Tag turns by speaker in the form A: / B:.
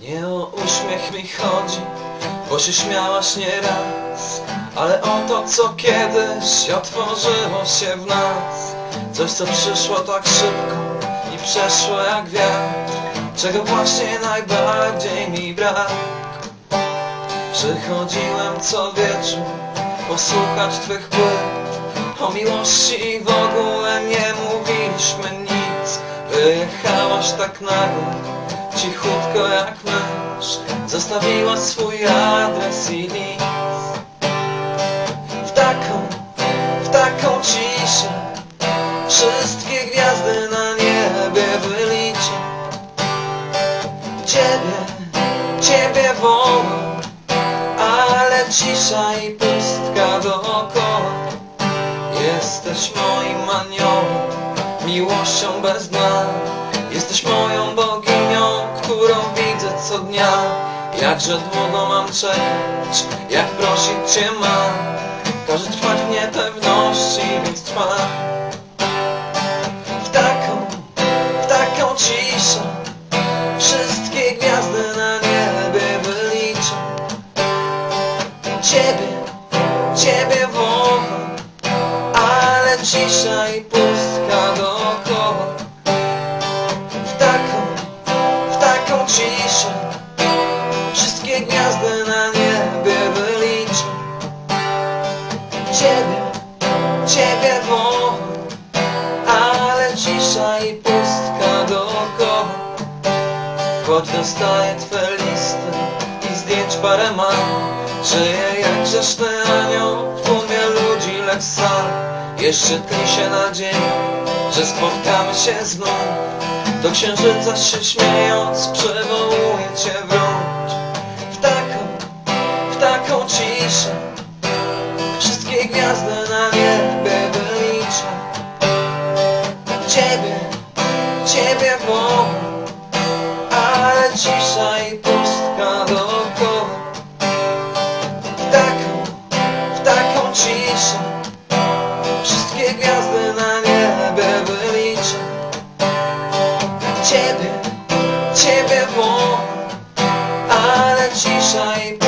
A: Nie o uśmiech mi chodzi, bo się śmiałaś nieraz Ale o to, co kiedyś otworzyło się w nas. Coś, co przyszło tak szybko i przeszło jak wiatr Czego właśnie najbardziej mi brak. Przychodziłem co wieczór posłuchać Twych płyt. O miłości w ogóle nie mówiliśmy nic. Wyjechałaś tak nagle, cichutko jak mysz Zostawiłaś swój adres i list W taką, w taką ciszę Wszystkie gwiazdy na niebie wyliczę Ciebie, Ciebie wołam Ale cisza i pustka dookoła. Jesteś moim aniołem Miłością bez dna. Jesteś widzę co dnia. Jakże długo mam czekać Jak prosić Cię mam. Każe trwać w niepewności Więc trwam W taką, w taką ciszę Wszystkie gwiazdy na niebie wyliczę. Ciebie, Ciebie wołam Ale cisza i pustka dookoła I pustka dookoła. Choć dostaję Twe listy i zdjęć parę mam. Żyję jak grzeszny anioł w tłumie ludzi, lecz sam Jeszcze tli się nadzieja, że spotkamy się znów. Do księżyca się śmiejąc przywołuję Cię wróć W taką, w taką ciszę Wszystkie gwiazdy na Ciebie, Ciebie Bogu Ale cisza i pustka dookoła W taką, w taką ciszę Wszystkie gwiazdy na niebie wyliczę. Ciebie, Ciebie Bogu Ale dzisiaj pustka